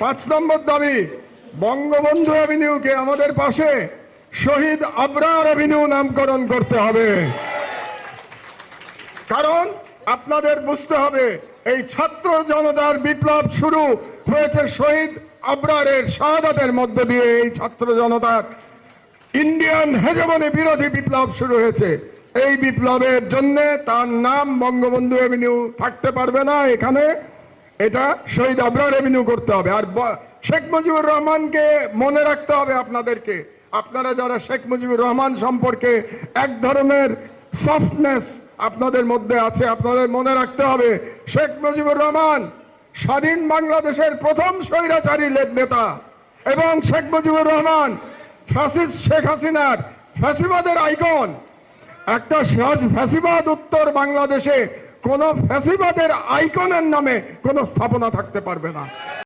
পাঁচ নম্বর দাবি, বঙ্গবন্ধু অ্যাভিনিউকে আমাদের পাশে শহীদ আবরার অ্যাভিনিউ নামকরণ করতে হবে। কারণ আপনাদের বুঝতে হবে, এই ছাত্র জনতার বিপ্লব শুরু হয়েছে শহীদ আবরারের শাহাদাতের মধ্য দিয়ে। এই ছাত্র জনতার ইন্ডিয়ান হেজমনি বিরোধী বিপ্লব শুরু হয়েছে। এই বিপ্লবের জন্য তার নাম বঙ্গবন্ধু এভিনিউ থাকতে পারবে না এখানে। এটা শহীদ আবরার রেভিনিউ করতে হবে। আর শেখ মুজিবুর রহমানকে মনে রাখতে হবে আপনাদেরকে। আপনারা যারা শেখ মুজিবুর রহমান সম্পর্কে এক ধরনের সফটনেস আপনাদের মধ্যে আছে, আপনাদের মনে রাখতে হবে, শেখ মুজিবুর রহমান স্বাধীন বাংলাদেশের প্রথম স্বৈরাচারী নেতা এবং শেখ মুজিবুর রহমান ফ্যাসিস্ট শেখ হাসিনার ফ্যাসিবাদের আইকন একটা ফ্যাসিবাদ উত্তর বাংলাদেশে কোন ফ্যাসিবাদের আইকনের নামে কোন স্থাপনা থাকতে পারবে না।